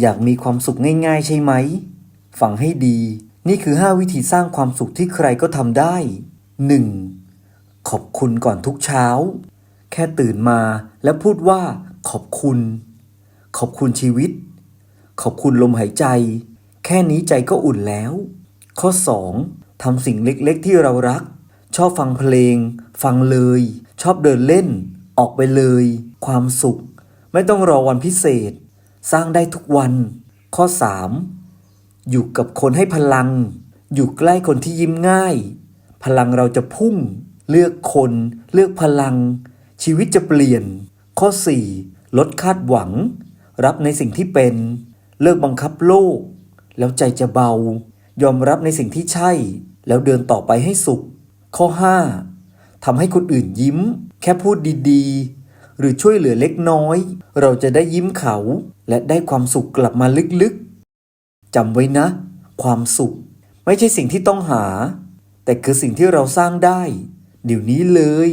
อยากมีความสุขง่ายๆใช่ไหม ฟังให้ดี นี่คือ 5 วิธีสร้างความสุขที่ใครก็ทำได้ 1. ขอบคุณก่อนทุกเช้า แค่ตื่นมาแล้วพูดว่า ขอบคุณ ขอบคุณชีวิต ขอบคุณลมหายใจ แค่นี้ใจก็อุ่นแล้ว ข้อ 2. ทำสิ่งเล็กๆที่เรารัก ชอบฟังเพลง ฟังเลย ชอบเดินเล่น ออกไปเลย ความสุข ไม่ต้องรอวันพิเศษ สร้างได้ทุกวัน ข้อ 3. อยู่กับคนให้พลัง อยู่ใกล้คนที่ยิ้มง่าย พลังเราจะพุ่ง เลือกคน เลือกพลัง ชีวิตจะเปลี่ยน ข้อ 4. ลดคาดหวัง รับในสิ่งที่เป็น เลิกบังคับโลก แล้วใจจะเบา ยอมรับในสิ่งที่ใช่ แล้วเดินต่อไปให้สุข ข้อ 5. ทำให้คนอื่นยิ้ม แค่พูดดีๆ หรือช่วยเหลือเล็กน้อย เราจะได้ยิ้มเขา และได้ความสุขกลับมาลึกๆจำไว้นะ ความสุข ไม่ใช่สิ่งที่ต้องหา แต่คือสิ่งที่เราสร้างได้ เดี๋ยวนี้เลย